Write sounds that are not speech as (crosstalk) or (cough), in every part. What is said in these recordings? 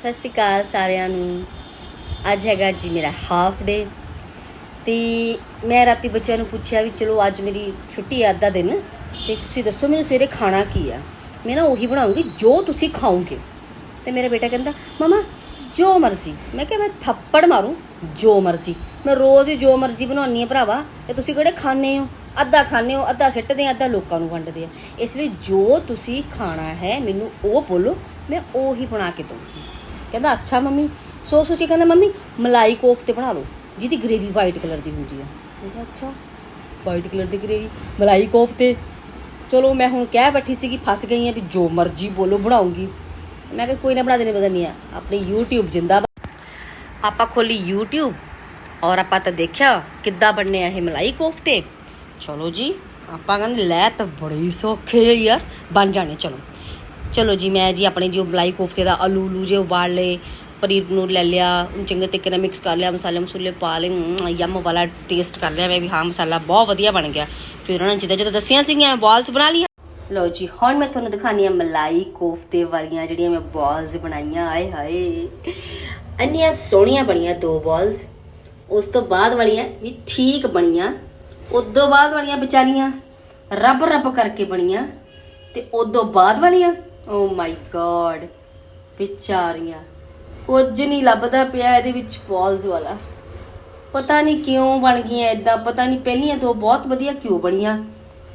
ਸਤਿ ਸ਼੍ਰੀ ਅਕਾਲ ਸਾਰਿਆਂ ਨੂੰ। ਅੱਜ ਹੈਗਾ ਜੀ ਮੇਰਾ ਹਾਫ ਡੇ ਤੇ ਮੈਂ ਰਾਤੀ ਬੱਚਿਆਂ ਨੂੰ ਪੁੱਛਿਆ ਵੀ ਚਲੋ ਅੱਜ ਮੇਰੀ ਛੁੱਟੀ ਆ ਅੱਧਾ ਦਿਨ, ਤੇ ਤੁਸੀਂ ਦੱਸੋ ਮੈਨੂੰ ਸਵੇਰੇ ਖਾਣਾ ਕੀ ਆ? ਮੈਂ ਨਾ ਉਹੀ ਬਣਾਉਂਗੀ ਜੋ ਤੁਸੀਂ ਖਾਓਗੇ। ਤੇ ਮੇਰਾ ਬੇਟਾ ਕਹਿੰਦਾ, ਮਮਾ, ਜੋ ਮਰਜ਼ੀ। ਮੈਂ ਕਿਹਾ, ਮੈਂ ਥੱਪੜ ਮਾਰੂ, ਜੋ ਮਰਜ਼ੀ। ਮੈਂ ਰੋਜ਼ ਜੋ ਮਰਜ਼ੀ ਬਣਾਉਣੀ ਆ ਭਰਾਵਾ, ਤੇ ਤੁਸੀਂ ਕਿਹੜੇ ਖਾਣੇ ਹੋ? ਅੱਧਾ ਖਾਣੇ ਹੋ, ਅੱਧਾ ਸਿੱਟਦੇ ਆ, ਅੱਧਾ ਲੋਕਾਂ ਨੂੰ ਵੰਡਦੇ ਆ। ਇਸ ਲਈ ਜੋ ਤੁਸੀਂ ਖਾਣਾ ਹੈ, ਮੈਨੂੰ ਉਹ ਬੋਲੋ, ਮੈਂ ਉਹ ਹੀ ਬਣਾ ਕੇ ਦਊਂਗੀ। ਕਹਿੰਦਾ, ਅੱਛਾ ਮੰਮੀ, ਸੋ ਸੋਚੀ ਕਹਿੰਦਾ, ਮੰਮੀ, ਮਲਾਈ ਕੋਫਤੇ ਬਣਾ ਲਓ, ਜਿਹਦੀ ਗ੍ਰੇਵੀ ਵਾਈਟ ਕਲਰ ਦੀ ਹੁੰਦੀ ਆ। ਮੈਂ ਕਿਹਾ, ਅੱਛਾ ਵਾਈਟ ਕਲਰ ਦੀ ਗ੍ਰੇਵੀ ਮਲਾਈ ਕੋਫਤੇ? ਚਲੋ ਮੈਂ ਹੁਣ ਕਹਿ ਬੈਠੀ ਸੀਗੀ, ਫਸ ਗਈ ਆ ਵੀ ਜੋ ਮਰਜ਼ੀ ਬੋਲੋ, ਬਣਾਉਂਗੀ। ਮੈਂ ਕਿਹਾ, ਕੋਈ ਨਾ ਬਣਾ ਦੇਣੇ ਪਤਾ ਨਹੀਂ ਆ, ਆਪਣੀ YouTube ਜਿੰਦਾ ਆਪਾਂ ਖੋਲੀ YouTube ਔਰ ਆਪਾਂ ਤਾਂ ਦੇਖਿਆ ਕਿੱਦਾਂ ਬਣਨੇ ਆ ਇਹ ਮਲਾਈ ਕੋਫਤੇ। ਚਲੋ ਜੀ, ਆਪਾਂ ਕਹਿੰਦੇ, ਲੈ ਤਾਂ ਬੜੇ ਹੀ ਸੌਖੇ ਯਾਰ, ਬਣ ਜਾਣੇ, ਚਲੋ। ਚਲੋ ਜੀ, ਮੈਂ ਜੀ ਆਪਣੇ ਜੋ ਮਲਾਈ ਕੋਫਤੇ ਦਾ ਆਲੂ ਲੂ ਜੇ ਉਬਾਲ ਲਏ, ਪਨੀਰ ਨੂੰ ਲੈ ਲਿਆ ਚੰਗੇ ਤਰੀਕੇ ਨਾਲ ਮਿਕਸ ਕਰ ਲਿਆ, ਮਸਾਲੇ ਮਸੂਲੇ ਪਾ ਲਏ ਯਮ ਵਾਲਾ ਟੇਸਟ ਕਰ ਲਿਆ, ਮੈਂ ਵੀ ਹਾਂ ਮਸਾਲਾ ਬਹੁਤ ਵਧੀਆ ਬਣ ਗਿਆ। ਫਿਰ ਉਹਨਾਂ ਨੇ ਜਿੱਦਾਂ ਜਿੱਦਾਂ ਦੱਸੀਆਂ ਸੀਗੀਆਂ ਬਾਲਸ ਬਣਾ ਲਈਆਂ। ਲਓ ਜੀ, ਹੁਣ ਮੈਂ ਤੁਹਾਨੂੰ ਦਿਖਾਣੀ ਆ ਮਲਾਈ ਕੋਫਤੇ ਵਾਲੀਆਂ ਜਿਹੜੀਆਂ ਮੈਂ ਬਾਲਸ ਬਣਾਈਆਂ, ਆਏ ਹਾਏ। ਅੰਨੀਆਂ ਸੋਹਣੀਆਂ ਬਣੀਆਂ ਦੋ ਬਾਲਸ ਉਸ ਤੋਂ ਬਾਅਦ ਵਾਲੀਆਂ ਵੀ ਠੀਕ ਬਣੀਆਂ, ਉਦੋਂ ਬਾਅਦ ਵਾਲੀਆਂ ਵਿਚਾਰੀਆਂ ਰੱਬ ਰੱਬ ਕਰਕੇ ਬਣੀਆਂ, ਤੇ ਉਦੋਂ ਬਾਅਦ ਵਾਲੀਆਂ ਓ ਮਾਈ ਗॉड ਵਿਚਾਰੀਆਂ। ਕੁਝ ਨਹੀਂ ਲੱਭਦਾ ਪਿਆ ਇਹਦੇ ਵਿੱਚ ਬਾਲਸ ਵਾਲਾ। ਪਤਾ ਨਹੀਂ ਕਿਉਂ ਬਣ ਗਈਆਂ ਇਦਾਂ ਪਤਾ ਨਹੀਂ ਪਹਿਲੀਆਂ ਦੋ ਬਹੁਤ ਵਧੀਆ ਕਿਉਂ ਬਣੀਆਂ।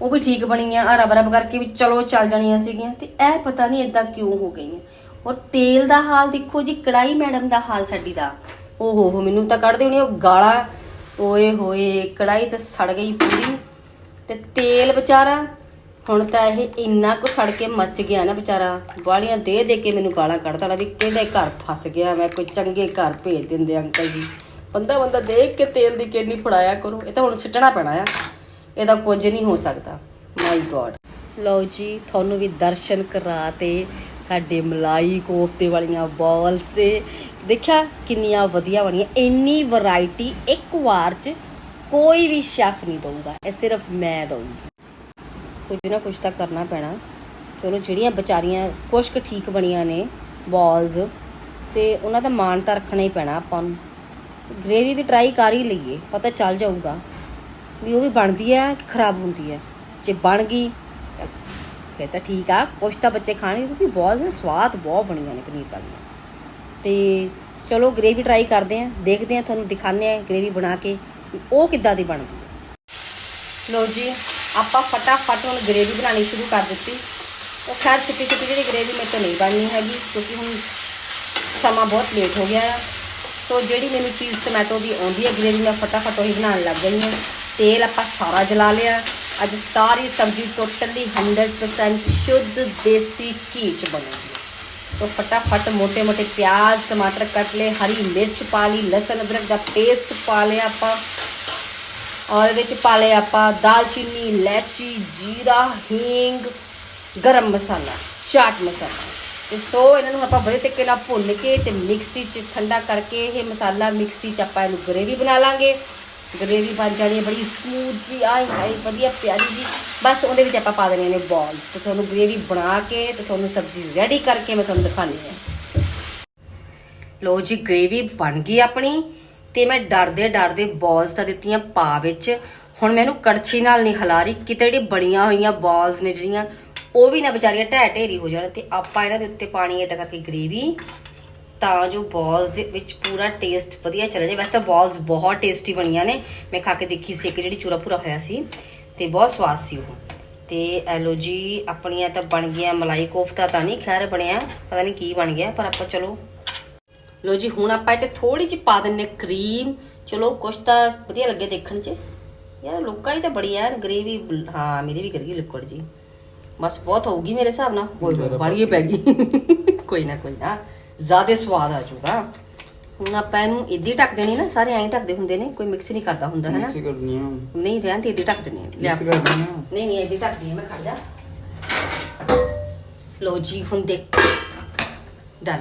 ਉਹ ਵੀ ਠੀਕ ਬਣੀਆਂ ਆ ਰਬ ਕਰਕੇ ਵੀ ਚਲੋ ਚੱਲ ਜਾਣੀਆਂ ਸੀਗੀਆਂ। ਤੇ ਇਹ ਪਤਾ ਨਹੀਂ ਇਦਾਂ ਕਿਉਂ ਹੋ ਗਈਆਂ। ਔਰ ਤੇਲ ਦਾ ਹਾਲ ਦੇਖੋ ਜੀ ਕੜਾਈ ਮੈਡਮ ਦਾ ਹਾਲ ਸਾਡੀ ਦਾ। ਓ ਹੋ ਮੈਨੂੰ ਤਾਂ ਕੱਢਦੇ ਹੋਣੀ ਉਹ ਗਾਲਾਂ। ਓਏ ਹੋਏ ਕੜਾਈ ਤਾਂ ਸੜ ਗਈ ਪੂਰੀ। ਤੇ ਤੇਲ ਵਿਚਾਰਾ ਹੁਣ ਤਾਂ ਇਹ ਇੰਨਾ ਕੁ ਸੜ ਕੇ ਮੱਚ ਗਿਆ ਨਾ ਵਿਚਾਰਾ ਬਾਲੀਆਂ ਦੇ ਦੇ ਕੇ ਮੈਨੂੰ ਗਾਲਾਂ ਕੱਢਦਾ ਨਾ ਵੀ ਕਿਹੜੇ ਘਰ ਫਸ ਗਿਆ ਮੈਂ, ਕੋਈ ਚੰਗੇ ਘਰ ਭੇਜ ਦਿੰਦੇ ਅੰਕਲ ਜੀ। ਬੰਦਾ ਬੰਦਾ ਦੇਖ ਕੇ ਤੇਲ ਦੀ ਕਿੰਨੀ ਫੜਾਇਆ ਕਰੋ, ਇਹ ਤਾਂ ਹੁਣ ਸਿੱਟਣਾ ਪੈਣਾ ਆ। ਇਹਦਾ ਕੁਝ ਨਹੀਂ ਹੋ ਸਕਦਾ। ਮਾਈ ਗੋਡ ਲਓ ਜੀ, ਤੁਹਾਨੂੰ ਵੀ ਦਰਸ਼ਨ ਕਰਾ ਤੇ ਸਾਡੇ ਮਲਾਈ ਕੋਫਤੇ ਵਾਲੀਆਂ ਬਾਲਸ ਤੇ। ਦੇਖਿਆ ਕਿੰਨੀਆਂ ਵਧੀਆ ਬਣੀਆਂ, ਇੰਨੀ ਵੈਰਾਈਟੀ ਇੱਕ ਵਾਰ ਚ ਕੋਈ ਵੀ ਸ਼ੈਫ ਨਹੀਂ ਦਊਗਾ, ਇਹ ਸਿਰਫ ਮੈਂ ਦਊਂਗੀ। ਕੁਝ ਨਾ ਕੁਝ ਤਾਂ ਕਰਨਾ ਪੈਣਾ। ਚਲੋ, ਜਿਹੜੀਆਂ ਵਿਚਾਰੀਆਂ ਕੁਛ ਕੁ ਠੀਕ ਬਣੀਆਂ ਨੇ ਬਾਲਸ ਤੇ ਉਹਨਾਂ ਦਾ ਮਾਣ ਤਾਂ ਰੱਖਣਾ ਹੀ ਪੈਣਾ ਆਪਾਂ ਨੂੰ। ਗ੍ਰੇਵੀ ਵੀ ਟਰਾਈ ਕਰ ਹੀ ਲਈਏ, ਪਤਾ ਚੱਲ ਜਾਊਗਾ ਵੀ ਉਹ ਵੀ ਬਣਦੀ ਹੈ ਕਿ ਖਰਾਬ ਹੁੰਦੀ ਹੈ। ਜੇ ਬਣ ਗਈ ਤਾਂ ਫਿਰ ਤਾਂ ਠੀਕ ਆ, ਕੁਛ ਤਾਂ ਬੱਚੇ ਖਾਣਗੇ ਕਿਉਂਕਿ ਬਹੁਤ ਸਵਾਦ ਬਹੁਤ ਬਣੀਆਂ ਨੇ ਪਨੀਰ ਵਾਲੀਆਂ। ਤੇ ਚਲੋ ਗ੍ਰੇਵੀ ਟਰਾਈ ਕਰਦੇ ਆਂ ਦੇਖਦੇ ਆਂ ਤੁਹਾਨੂੰ ਦਿਖਾਉਂਦੇ ਆਂ ਗ੍ਰੇਵੀ ਬਣਾ ਕੇ ਵੀ ਉਹ ਕਿੱਦਾਂ ਦੀ ਬਣਦੀ ਹੈ। ਲੋ ਜੀ ਆਪਾਂ ਫਟਾਫਟ ਹੁਣ ਗ੍ਰੇਵੀ ਬਣਾਉਣੀ ਸ਼ੁਰੂ ਕਰ ਦਿੱਤੀ। ਉਹ ਖੈਰ ਚਿੱਟੀ ਚਿੱਟੀ ਜਿਹੜੀ ਗ੍ਰੇਵੀ ਮੇਰੇ ਤੋਂ ਨਹੀਂ ਬਣਨੀ ਹੈਗੀ, ਕਿਉਂਕਿ ਹੁਣ ਸਮਾਂ ਬਹੁਤ ਲੇਟ ਹੋ ਗਿਆ ਆ। ਸੋ ਜਿਹੜੀ ਮੈਨੂੰ ਚੀਜ਼ ਟਮੈਟੋ ਦੀ ਆਉਂਦੀ ਹੈ ਗ੍ਰੇਵੀ ਮੈਂ ਫਟਾਫਟ ਉਹੀ ਬਣਾਉਣ ਲੱਗ ਗਈ ਹਾਂ। ਤੇਲ ਆਪਾਂ ਸਾਰਾ ਜਲਾ ਲਿਆ। ਅੱਜ ਸਾਰੀ ਸਬਜ਼ੀ ਟੋਟਲੀ 100% ਸ਼ੁੱਧ ਦੇਸੀ ਘੀ ਚ ਬਣੂਗੀ। ਤੋ ਫਟਾਫਟ ਮੋٹے-ਮੋٹے ਪਿਆਜ਼, ਟਮਾਟਰ ਕੱਟ ਲਏ, ਹਰੀ ਮਿਰਚ ਪਾ ਲਈ, ਲਸਣ ਅਦਰਕ ਦਾ ਪੇਸਟ ਪਾ ਲਿਆ ਆਪਾਂ। ਔਰ ਇਹਦੇ ਚ ਪਾ ਲਿਆ ਆਪਾਂ ਦਾਲਚੀਨੀ ਇਲਾਇਚੀ, ਜੀਰਾ, ਹਿੰਗ, ਗਰਮ ਮਸਾਲਾ, ਚਾਟ ਮਸਾਲਾ। ਤੇ ਸੋ ਇਹਨਾਂ ਨੂੰ ਆਪਾਂ ਬੜੇ ਤਰੀਕੇ ਨਾਲ ਭੁੰਨ ਕੇ ਤੇ ਮਿਕਸੀ ਚ ਠੰਡਾ ਕਰਕੇ ਇਹ ਮਸਾਲਾ ਮਿਕਸੀ ਚ ਆਪਾਂ ਇਹਨੂੰ ਗ੍ਰੇਵੀ ਬਣਾ ਲਾਂਗੇ। ਗ੍ਰੇਵੀ ਬਣ ਜਾਣੀ ਹੈ ਬੜੀ ਸਮੂਥ ਜੀ, ਆਏ ਹਾਏ, ਵਧੀਆ ਪਿਆਰੀ ਜੀ। ਬਸ ਉਹਦੇ ਵਿੱਚ ਆਪਾਂ ਪਾ ਦੇਣੇ ਨੇ ਬਾਲਸ ਤੇ ਤੁਹਾਨੂੰ ਗ੍ਰੇਵੀ ਬਣਾ ਕੇ ਤੇ ਤੁਹਾਨੂੰ ਸਬਜ਼ੀ ਰੈਡੀ ਕਰਕੇ ਮੈਂ ਤੁਹਾਨੂੰ ਦਿਖਾਣੀ ਹੈ। ਲੋ ਜੀ ਗ੍ਰੇਵੀ ਬਣ ਗਈ ਆਪਣੀ। ਤੇ ਮੈਂ ਡਰਦੇ ਡਰਦੇ ਬਾਲਸ ਤਾਂ ਦਿੱਤੀਆਂ ਪਾ ਵਿੱਚ। ਹੁਣ ਮੈਨੂੰ ਕੜਛੀ ਨਾਲ ਨਹੀਂ ਹਿਲਾ ਰਹੀ ਕਿਤੇ ਜਿਹੜੀ ਬੜੀਆਂ ਹੋਈਆਂ ਬਾਲਸ ਨੇ ਜਿਹੜੀਆਂ, ਉਹ ਵੀ ਨਾ ਵਿਚਾਰੀਆਂ ਢਹਿ ਢੇਰੀ ਹੋ ਜਾਣ ਤੇ ਆਪਾਂ ਇਹਨਾਂ ਦੇ ਉੱਤੇ ਪਾਣੀ ਇਹਦਾ ਕਰਕੇ ਗ੍ਰੇਵੀ ਤਾਂ ਜੋ ਬਾਲਸ ਦੇ ਵਿੱਚ ਪੂਰਾ ਟੇਸਟ ਵਧੀਆ ਚਲੇ ਜਾਏ। ਵੈਸੇ ਤਾਂ ਬਾਲਸ ਬਹੁਤ ਟੇਸਟੀ ਬਣੀਆਂ ਨੇ। ਮੈਂ ਖਾ ਕੇ ਦੇਖੀ ਸੀ ਇੱਕ ਜਿਹੜੀ ਚੂਰਾ ਪੂਰਾ ਹੋਇਆ ਸੀ, ਤੇ ਬਹੁਤ ਸਵਾਦ ਸੀ ਉਹ। ਤੇ ਐਲੋ ਜੀ, ਆਪਣੀਆਂ ਤਾਂ ਬਣ ਗਈਆਂ ਮਲਾਈ ਕੋਫਤਾ ਤਾਂ ਨਹੀਂ, ਖੈਰ ਬਣਿਆ, ਪਤਾ ਨਹੀਂ ਕੀ ਬਣ ਗਿਆ, ਪਰ ਆਪਾਂ ਚਲੋ ਲੋ ਜੀ ਹੁਣ ਆਪਾਂ ਇੱਥੇ ਥੋੜੀ ਜਿਹੀ ਪਾ ਦਿੰਨੇ ਕਰੀਮ ਚਲੋ ਕੁਛ ਤਾਂ ਵਧੀਆ ਲੱਗੇ ਦੇਖਣ 'ਚ। ਯਾਰ ਲੋਕਾਂ ਹੀ ਤਾਂ ਬੜੀ ਐ ਗ੍ਰੇਵੀ ਹਾਂ ਮੇਰੀ ਵੀ ਗਰਗੀ ਲਿਕਵਿਡ ਜੀ। ਬਸ ਬਹੁਤ ਹੋਊਗੀ ਮੇਰੇ ਹਿਸਾਬ ਨਾਲ। ਕੋਈ ਬਾੜੀਏ ਪੈ ਗਈ। (laughs) ਕੋਈ ਨਾ ਕੋਈ ਨਾ। ਜ਼ਿਆਦਾ ਸਵਾਦ ਆ ਜਾਊਗਾ ਹੁਣ ਆਪਾਂ ਇਹਨੂੰ ਇੱਦੀ ਢੱਕ ਦੇਣੀ ਨਾ ਸਾਰੇ ਐਂ ਢੱਕਦੇ ਹੁੰਦੇ ਨੇ ਕੋਈ ਮਿਕਸ ਨਹੀਂ ਕਰਦਾ ਹੁੰਦਾ ਹੈ ਨਾ ਮਿਕਸ ਕਰਨੀ ਆ। ਨਹੀਂ ਰਹਿਣ ਤੇ ਇੱਦੀ ਢੱਕ ਦੇਣੀ ਮਿਕਸ ਕਰਨੀ ਆ। ਨਹੀਂ ਨਹੀਂ ਇੱਦੀ ਢੱਕਦੀ ਮੈਂ ਖੜ ਜਾ। ਲੋ ਜੀ ਹੁਣ ਦੇਖ। ਡਨ